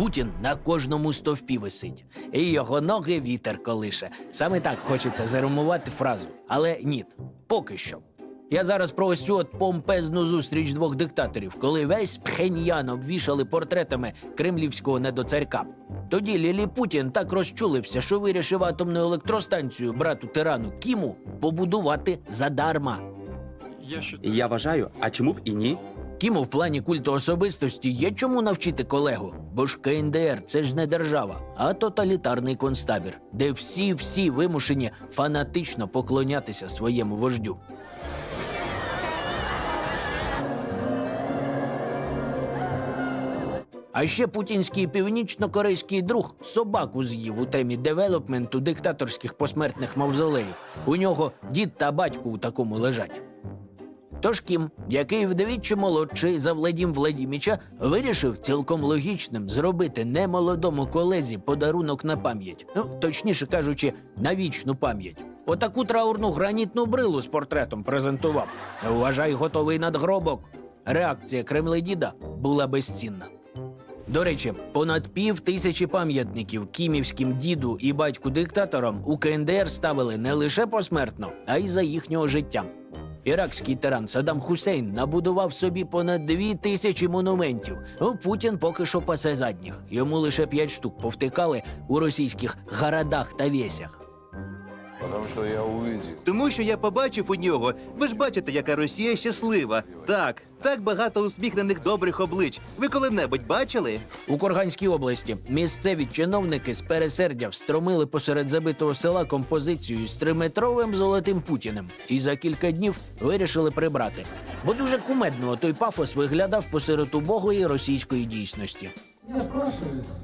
Путін на кожному стовпі висить, і його ноги вітер колише. Саме так хочеться заримувати фразу. Але ні, поки що. Я зараз про ось цю от помпезну зустріч двох диктаторів, коли весь Пхеньян обвішали портретами кремлівського недоцарька. Тоді Лілі Путін так розчулився, що вирішив атомну електростанцію брату тирану Кіму побудувати задарма. Я вважаю, а чому б і ні? Кіму в плані культу особистості є чому навчити колегу, бо ж КНДР це ж не держава, а тоталітарний концтабір, де всі всі вимушені фанатично поклонятися своєму вождю. А ще путінський північно-корейський друг собаку з'їв у темі девелопменту диктаторських посмертних мавзолеїв. У нього дід та батько у такому лежать. Тож Кім, який вдвічі молодший за Владім Владіміча, вирішив цілком логічним зробити немолодому колезі подарунок на пам'ять. Ну, точніше кажучи, на вічну пам'ять. Отаку траурну гранітну брилу з портретом презентував. Вважай, готовий надгробок. Реакція Кремледіда була безцінна. До речі, понад пів тисячі пам'ятників кімівським діду і батьку диктаторам у КНДР ставили не лише посмертно, а й за їхнього життя. Іракський тиран Саддам Хусейн набудував собі понад дві тисячі монументів. Ну, Путін поки що пасе задніх. Йому лише п'ять штук повтикали у російських городах та весях. Потому что я увидел. Тому що я побачив у нього. Ви ж бачите, яка Росія щаслива. Так, так багато усміхнених добрих облич. Ви коли-небудь бачили? У Курганській області місцеві чиновники з пересердя встромили посеред забитого села композицію з триметровим золотим путіним і за кілька днів вирішили прибрати. Бо дуже кумедно той пафос виглядав посеред убогої російської дійсності.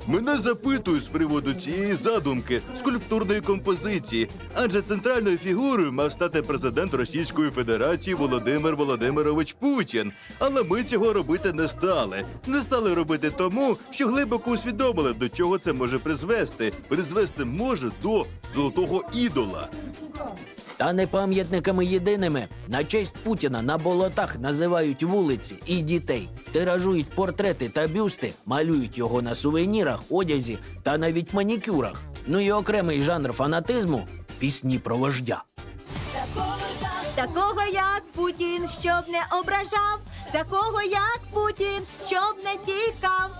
Мене запитують з приводу цієї задумки скульптурної композиції, адже центральною фігурою мав стати президент Російської Федерації Володимир Володимирович Путін. Але ми цього робити не стали. Не стали робити тому, що глибоко усвідомили, до чого це може призвести. Призвести може до золотого ідола. Та не пам'ятниками єдиними на честь Путіна на болотах називають вулиці і дітей, тиражують портрети та бюсти, малюють його на сувенірах, одязі та навіть манікюрах. Ну і окремий жанр фанатизму пісні про вождя. Такого як Путін, щоб не ображав, такого як Путін, щоб не тікав.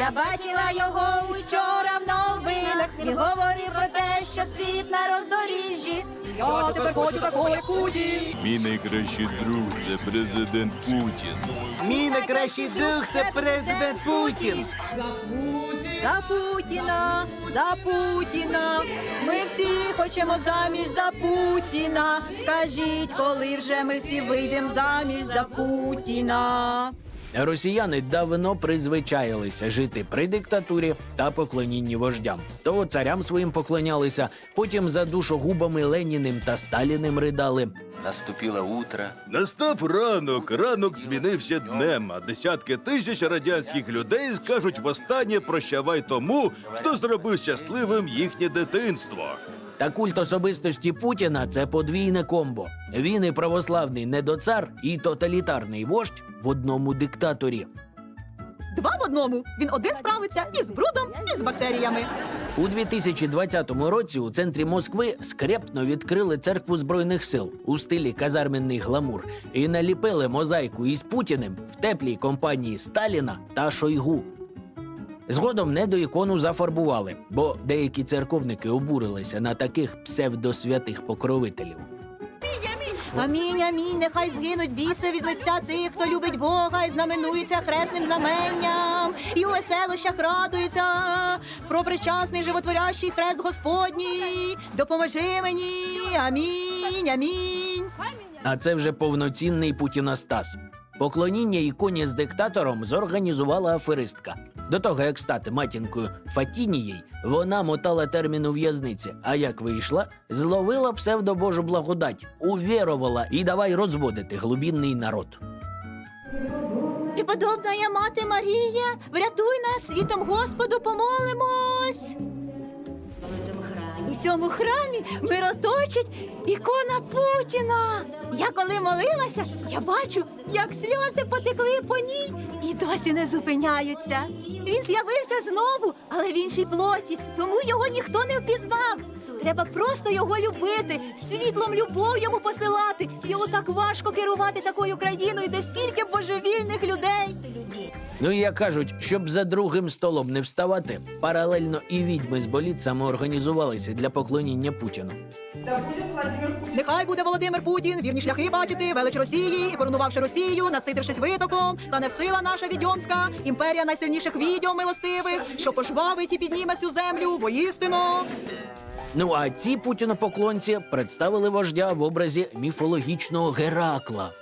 Я бачила його вчора в новинах. Він говорив про те, що світ на роздоріжжі. Я тепер хочу такого, як Путін. Мій найкращий друг це президент Путін. Мій найкращий друг це президент Путін. За Путіна, за Путіна. Ми всі хочемо заміж за Путіна. Скажіть, коли вже ми всі вийдемо заміж за Путіна. Росіяни давно призвичаїлися жити при диктатурі та поклонінні вождям. То царям своїм поклонялися, потім за душогубами Леніним та Сталіним ридали. Наступило утро. Настав ранок, ранок змінився днем, а десятки тисяч радянських людей скажуть востаннє прощавай тому, хто зробив щасливим їхнє дитинство. Та культ особистості Путіна це подвійне комбо. Він і православний недоцар, і тоталітарний вождь в одному диктаторі. Два в одному. Він один справиться і з брудом, і з бактеріями. У 2020 році у центрі Москви скрепно відкрили церкву збройних сил у стилі казармінний гламур і наліпили мозаїку із Путіним в теплій компанії Сталіна та Шойгу. Згодом не до ікону зафарбували, бо деякі церковники обурилися на таких псевдосвятих покровителів. Амінь, амінь, нехай згинуть біси від лиця тих, хто любить Бога і знаменується хресним знаменням, і у веселощах радуються про причасний животворящий хрест Господній. Допоможи мені, амінь, амінь. А це вже повноцінний путіностас. Поклоніння іконі з диктатором зорганізувала аферистка. До того, як стати матінкою Фатінією, вона мотала термін у в'язниці. А як вийшла, зловила псевдобожу благодать, увірувала і давай розводити глубінний народ. І подобна я мати Марія, врятуй нас світом Господу, помолимось. Цьому храмі мироточить ікона Путіна. Я коли молилася, я бачу, як сльози потекли по ній і досі не зупиняються. Він з'явився знову, але в іншій плоті, тому його ніхто не впізнав. Треба просто його любити, світлом любов йому посилати. Йому так важко керувати такою країною, де стільки божевільних людей. Ну і як кажуть, щоб за другим столом не вставати, паралельно і відьми з боліт самоорганізувалися для поклоніння Путіну. Нехай буде Володимир Путін, вірні шляхи бачити, велич Росії, і коронувавши Росію, наситившись витоком, стане сила наша відьомська, імперія найсильніших відьом милостивих, що пожвавить і підніме цю землю воїстину. Ну а ці путінопоклонці представили вождя в образі міфологічного Геракла.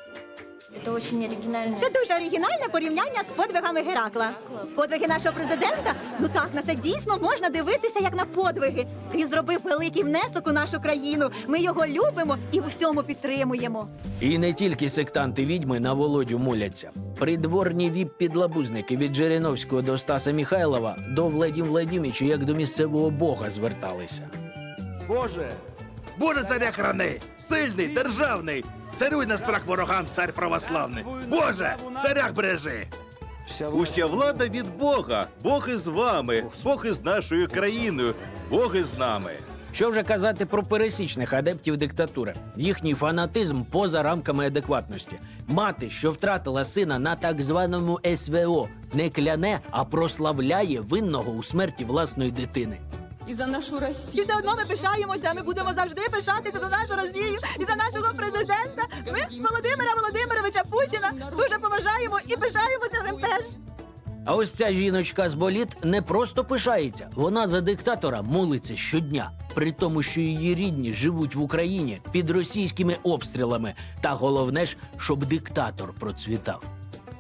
Это очень оригинально. Це дуже оригінальне порівняння з подвигами Геракла. Подвиги нашого президента, ну так, на це дійсно можна дивитися як на подвиги. Він зробив великий внесок у нашу країну. Ми його любимо і в усьому підтримуємо. І не тільки сектанти відьми на володю моляться. Придворні віп-підлабузники від Жириновського до Стаса Михайлова до Владім Владіміча як до місцевого бога зверталися. Боже! Боже царя храни! Сильний, державний! Царюй на страх ворогам, цар православний! Боже! Царях бережи! Уся влада від Бога. Бог із вами, Бог із нашою країною, Бог із нами. Що вже казати про пересічних адептів диктатури? Їхній фанатизм поза рамками адекватності. Мати, що втратила сина на так званому СВО, не кляне, а прославляє винного у смерті власної дитини. І за нашу І все одно ми пишаємося. Ми будемо завжди пишатися за нашу Росію і за нашого президента. Ми Володимира Володимировича Путіна дуже поважаємо і пишаємося ним теж. А ось ця жіночка з боліт не просто пишається, вона за диктатора молиться щодня, при тому, що її рідні живуть в Україні під російськими обстрілами. Та головне ж, щоб диктатор процвітав.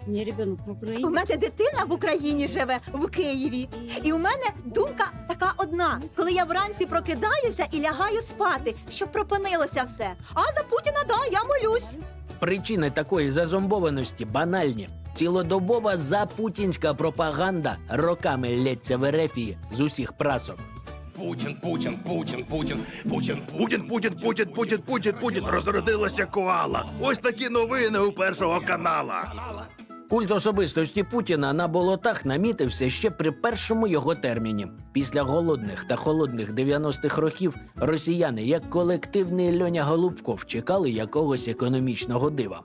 У мене ребенок в У мене дитина в Україні живе в Києві. І у мене думка така одна: коли я вранці прокидаюся і лягаю спати, щоб пропинилося все. А за Путіна, да, я молюсь. Причини такої зазомбованості банальні. Цілодобова запутінська пропаганда роками лється в ерефії з усіх прасок. Путін, Путін, Путін, Путін, Путін, Путін, Путін, Путін, Путін, Путін, Путін. Розродилася коала. Ось такі новини у першого канала. Культ особистості Путіна на болотах намітився ще при першому його терміні. Після голодних та холодних 90-х років росіяни, як колективний Льоня Голубков, чекали якогось економічного дива.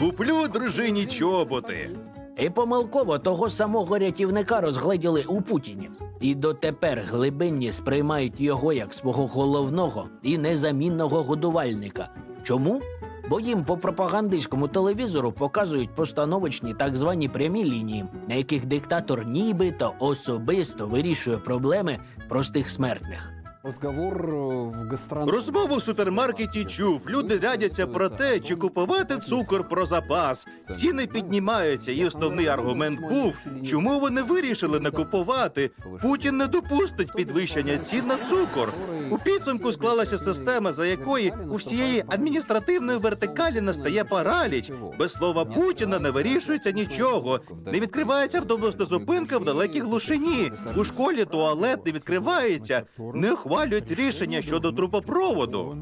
Куплю дружині чоботи. І помилково того самого рятівника розгледіли у Путіні. І дотепер глибинні сприймають його як свого головного і незамінного годувальника. Чому? Бо їм по пропагандистському телевізору показують постановочні так звані прямі лінії, на яких диктатор нібито особисто вирішує проблеми простих смертних. Гастроном... Розмову в супермаркеті чув. Люди радяться про те, чи купувати цукор про запас. Ціни піднімаються, і основний аргумент був, чому вони вирішили не купувати. Путін не допустить підвищення цін на цукор. У підсумку склалася система, за якої у всієї адміністративної вертикалі настає параліч. Без слова Путіна не вирішується нічого. Не відкривається автобусна зупинка в далекій глушині. У школі туалет не відкривається. Не ухвалюють рішення щодо трупопроводу.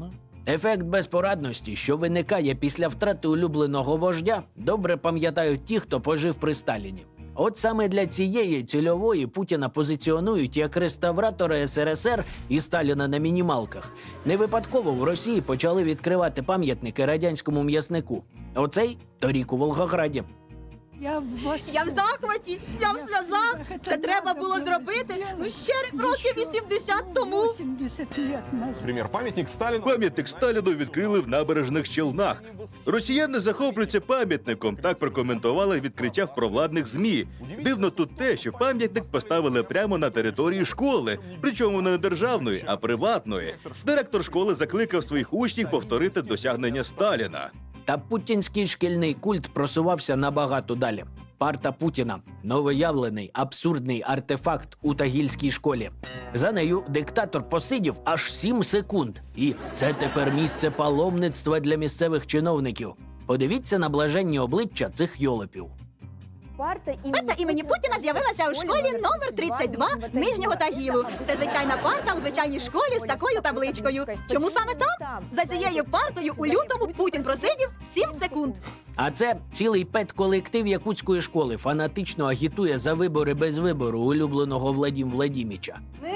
Ефект безпорадності, що виникає після втрати улюбленого вождя, добре пам'ятають ті, хто пожив при Сталіні. От саме для цієї цільової Путіна позиціонують як реставратора СРСР і Сталіна на мінімалках. Не випадково в Росії почали відкривати пам'ятники радянському м'яснику. Оцей торік у Волгограді. Я в захваті, я в сльозах. Це треба було зробити ну ще років 80 тому. Пример. Памятник Сталину. Пам'ятник Сталіну відкрили в набережних Челнах. Росіяни захоплюються пам'ятником. Так прокоментували відкриття в провладних змі. Дивно тут те, що пам'ятник поставили прямо на території школи, причому не державної, а приватної. Директор школи закликав своїх учнів повторити досягнення Сталіна. Та путінський шкільний культ просувався набагато далі. Парта Путіна новоявлений абсурдний артефакт у тагільській школі. За нею диктатор посидів аж 7 секунд. І це тепер місце паломництва для місцевих чиновників. Подивіться на блаженні обличчя цих йолопів. Парта імені Путіна з'явилася у школі номер 32 Нижнього Тагілу. Це звичайна парта у звичайній школі з такою табличкою. Чому саме там? За цією партою у лютому Путін просидів 7 секунд. А це цілий педколектив якутської школи фанатично агітує за вибори без вибору улюбленого Владім Владіміча. Ми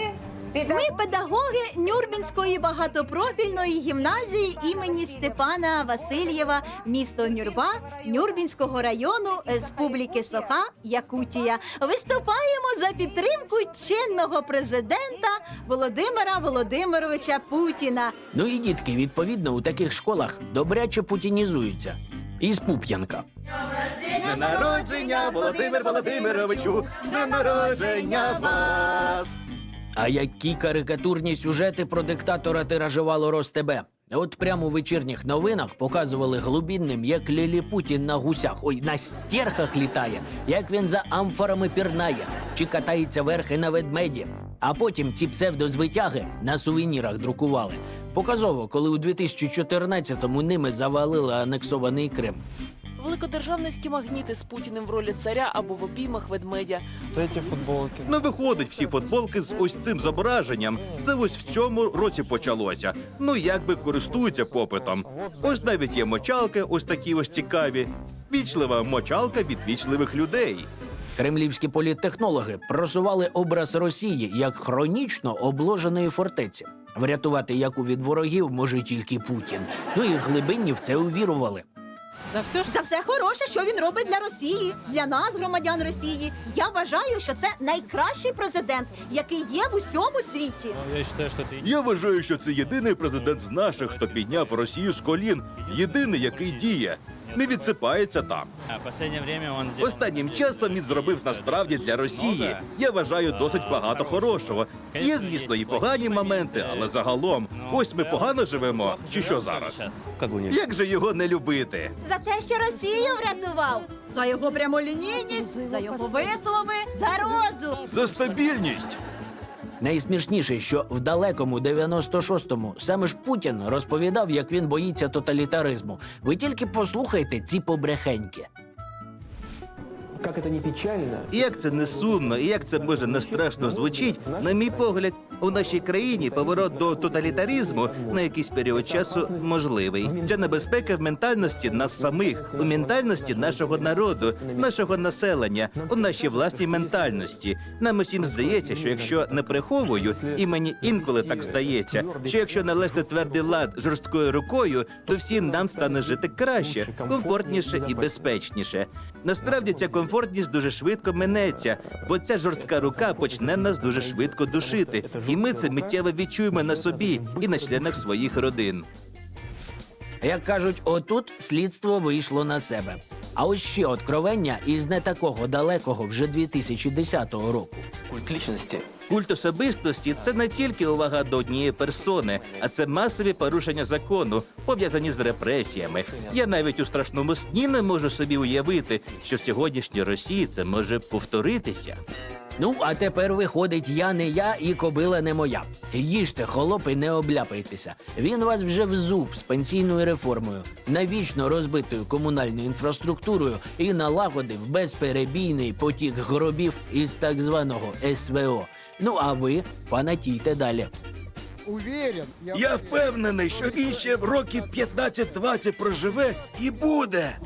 педагоги Нюрбінської багатопрофільної гімназії імені Степана Васильєва, місто Нюрба, Нюрбінського району Республіки Соха, Якутія. Виступаємо за підтримку чинного президента Володимира Володимировича Путіна. Ну і дітки, відповідно, у таких школах добряче путінізуються. Із Пуп'янка. З народження, Володимир Володимировичу! З народження вас! А які карикатурні сюжети про диктатора тиражувало Ростебе. От прямо у вечірніх новинах показували глубінним, як Лілі Путін на гусях, ой, на стерхах літає, як він за амфорами пірнає, чи катається верхи на ведмеді. А потім ці псевдозвитяги на сувенірах друкували. Показово, коли у 2014-му ними завалили анексований Крим. Великодержавницькі магніти з Путіним в ролі царя або в обіймах ведмедя. Эти футболки. Ну, виходить, всі футболки з ось цим зображенням. Це ось в цьому році почалося. Ну, якби користуються попитом. Ось навіть є мочалки, ось такі ось цікаві. Вічлива мочалка від вічливих людей. Кремлівські політтехнологи просували образ Росії як хронічно обложеної фортеці. Врятувати яку від ворогів може тільки Путін. Ну і глибинні в це увірували. За все ж За все хороше, що він робить для Росії, для нас, громадян Росії. Я вважаю, що це найкращий президент, який є в усьому світі. Я считаю, что это Я вважаю, що це єдиний президент з наших, хто підняв Росію з колін. Єдиний, який діє. Не відсипається там. Останнім часом він зробив насправді для Росії. Я вважаю досить багато хорошого. Є, звісно, і погані моменти, але загалом, ось ми погано живемо. Чи що зараз? Як же його не любити? За те, що Росію врятував, за його прямолінійність, за його вислови, за розум. За стабільність. Найсмішніше, що в далекому 96-му саме ж Путін розповідав, як він боїться тоталітаризму. Ви тільки послухайте ці побрехеньки. Как это не печально, Як це не сумно, і як це може не страшно звучить, на мій погляд, у нашій країні поворот до тоталітаризму на якийсь період часу можливий. Ця небезпека в ментальності нас самих, у ментальності нашого народу, нашого населення, у нашій власній ментальності. Нам усім здається, що якщо не приховую, і мені інколи так здається, що якщо налезти твердий лад жорсткою рукою, то всім нам стане жити краще, комфортніше і безпечніше. Насправді ця комфортність дуже швидко минеться, бо ця жорстка рука почне нас дуже швидко душити, і ми це миттєво відчуємо на собі і на членах своїх родин. Як кажуть, отут слідство вийшло на себе. А ось ще откровення із не такого далекого вже 2010 року. культ личности Культ особистості це не тільки увага до однієї персони, а це масові порушення закону, пов'язані з репресіями. Я навіть у страшному сні не можу собі уявити, що в сьогоднішній Росії це може повторитися. Ну, а тепер виходить, я не я і кобила не моя. Їжте, холопи, не обляпайтеся. Він вас вже взув з пенсійною реформою, навічно розбитою комунальною інфраструктурою і налагодив безперебійний потік гробів із так званого СВО. Ну а ви фанатійте далі. Я впевнений, що він ще років 15-20 проживе і буде.